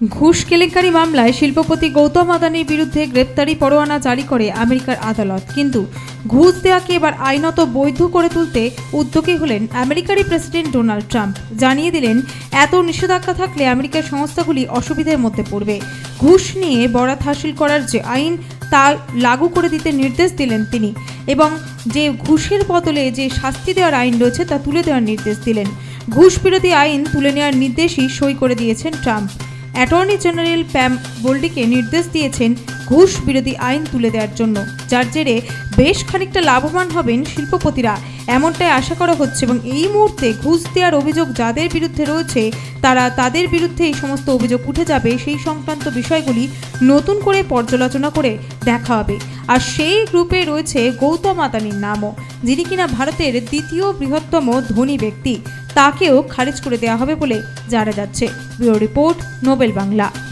ঘুষ কেলেঙ্কারি মামলায় শিল্পপতি গৌতম আদানির বিরুদ্ধে গ্রেপ্তারি পরোয়ানা জারি করে আমেরিকার আদালত। কিন্তু ঘুষ দেওয়াকে এবার আইনত বৈধ করে তুলতে উদ্যোগী হলেন আমেরিকারই প্রেসিডেন্ট ডোনাল্ড ট্রাম্প। জানিয়ে দিলেন, এত নিষেধাজ্ঞা থাকলে আমেরিকার সংস্থাগুলি অসুবিধার মধ্যে পড়বে। ঘুষ নিয়ে বরাত হাসিল করার যে আইন, তা লাগু করে দিতে নির্দেশ দিলেন তিনি এবং যে ঘুষের বদলে যে শাস্তি দেওয়ার আইন রয়েছে, তা তুলে দেওয়ার নির্দেশ দিলেন। ঘুষ বিরোধী আইন তুলে নেওয়ার নির্দেশই সই করে দিয়েছেন ট্রাম্প। অ্যাটর্নি জেনারেল প্যাম বোল্ডিকে নির্দেশ দিয়েছেন ঘুষ বিরোধী আইন তুলে দেওয়ার জন্য। যার জেরে বেশ খানিকটা লাভবান হবেন শিল্পপতিরা। এমনটাই আশা করা হচ্ছে এবং এই মুহূর্তে ঘুষ দেওয়ার অভিযোগ যাদের বিরুদ্ধে রয়েছে, তারা তাদের বিরুদ্ধে এই সমস্ত অভিযোগ উঠে যাবে সেই সংক্রান্ত বিষয়গুলি নতুন করে পর্যালোচনা করে দেখা হবে। আর সেই গ্রুপে রয়েছে গৌতম আদানির নামও, যিনি কিনা ভারতের দ্বিতীয় বৃহত্তম ধনী ব্যক্তি। তাকেও খারিজ করে দেওয়া হবে বলে জানা যাচ্ছে। Bureau report, Nobel Bangla.